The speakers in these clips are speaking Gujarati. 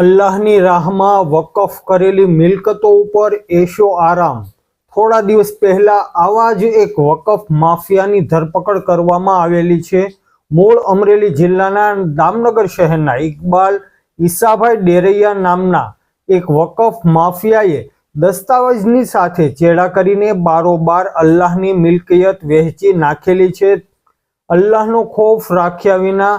અલ્લાહની રાહમાં વકફ કરેલી મિલકતો ઉપર એશો આરામ. થોડા દિવસ પહેલા આવા જ એક વકફ માફિયાની ધરપકડ કરવામાં આવેલી છે. મૂળ અમરેલી જિલ્લાના દામનગર શહેરના ઇકબાલ ઈસાભાઈ ડેરૈયા નામના એક વકફ માફિયાએ દસ્તાવેજની સાથે ચેડા કરીને બારોબાર અલ્લાહની મિલકિયત વહેંચી નાખેલી છે. અલ્લાહનો ખોફ રાખ્યા વિના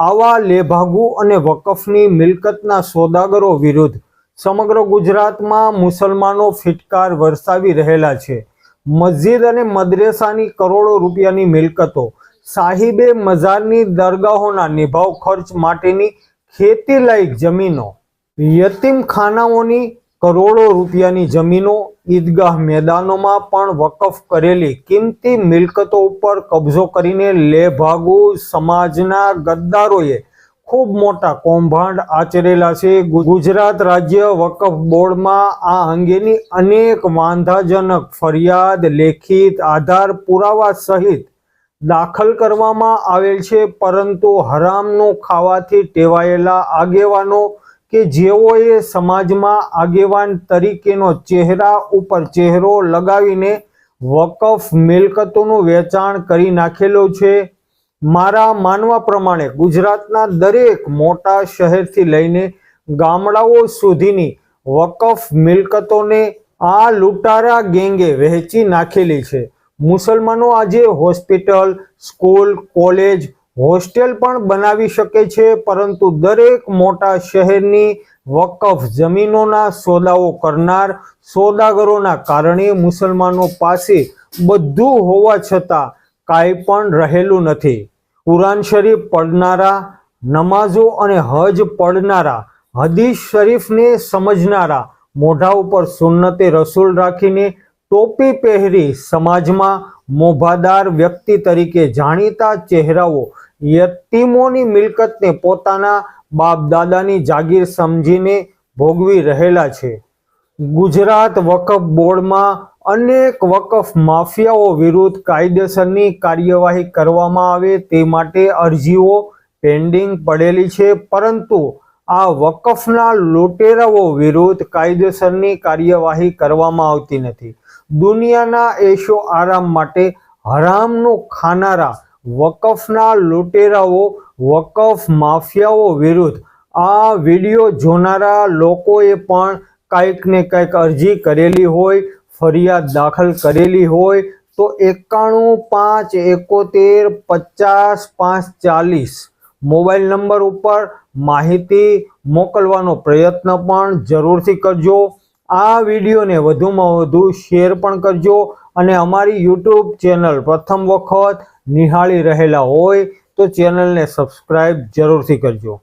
આવા લેભાગુ અને વકફની મિલકતના સોદાગરો વિરુદ્ધ સમગ્ર ગુજરાતમાં મુસલમાનો ફિટકાર વરસાવી રહેલા છે. મસ્જિદ અને મદ્રેસાની કરોડો રૂપિયાની મિલકતો, સાહિબે મઝારની દરગાહોના નિભાવ ખર્ચ માટેની ખેતીલાયક જમીનો, યતીમખાનાઓની કરોડો રૂપિયાની જમીનો ઈદગાહ મેદાનોમાં પણ વકફ કરેલી કિંમતી મિલકતો ઉપર કબજો કરીને લેભાગુ સમાજના ગદ્દારોએ ખૂબ મોટા કૌભાંડ આચરેલા છે. ગુજરાત રાજ્ય વકફ બોર્ડમાં આ અંગેની અનેક વાંધાજનક ફરિયાદ, લેખિત આધાર પુરાવા સહિત દાખલ કરવામાં આવેલ છે, પરંતુ હરામનું ખાવાથી ટેવાયેલા આગેવાનો કે જેઓએ સમાજમાં આગેવાન તરીકેનો ચહેરા ઉપર ચહેરો લગાવીને વકફ મિલકતોનું વેચાણ કરી નાખેલો છે. મારા માનવા પ્રમાણે ગુજરાતના દરેક મોટા શહેરથી લઈને ગામડાઓ સુધીની વકફ મિલકતોને આ લૂંટારા ગેંગે વહેંચી નાખેલી છે. મુસલમાનો આજે હોસ્પિટલ, સ્કૂલ, કોલેજ હોસ્ટેલ પણ બનાવી શકે છે, પરંતુ દરેક મોટા શહેરની વકફ જમીનોના સોદાઓ કરનાર સોદાગરોના કારણે મુસલમાનો પાસે બધું હોવા છતાં કાંઈ પણ રહેલું નથી. કુરાન શરીફ પડનારા નમાઝો અને હજ પડનારા, હદીસ શરીફને સમજનારા મોઢા ઉપર સુન્નતે રસૂલ રાખીને ટોપી પહેરી સમાજમાં મોભાદાર વ્યક્તિ તરીકે જાણીતા ચહેરાઓ યતીમોની મિલકતને પોતાના બાપ દાદાની જાગીર સમજીને ભોગવી રહેલા છે. ગુજરાત વકફ બોર્ડમાં અનેક વકફ માફિયાઓ વિરુદ્ધ કાયદેસરની કાર્યવાહી કરવામાં આવે તે માટે અરજીઓ પેન્ડિંગ પડેલી છે, પરંતુ આ વકફના લોટેરાઓ વિરુદ્ધ કાયદેસરની કાર્યવાહી કરવામાં આવતી નથી. દુનિયાના એશો આરામ માટે હરામનું ખાનારા વકફના લોટેરાઓ, વકફ માફિયાઓ વિરુદ્ધ આ વીડિયો જોનારા લોકોએ પણ કંઈક ને કંઈક અરજી કરેલી હોય, ફરિયાદ દાખલ કરેલી હોય તો એકાણું પાંચ, એકોતેર, પચાસ, પાંચ ચાલીસ મોબાઈલ નંબર ઉપર માહિતી મોકલવાનો પ્રયત્ન પણ જરૂરથી કરજો. આ વિડીયોને વધુમાં વધુ શેર પણ કરજો અને અમારી યુટ્યુબ ચેનલ પ્રથમ વખત નિહાળી રહેલા હોય તો ચેનલને સબસ્ક્રાઈબ જરૂરથી કરજો.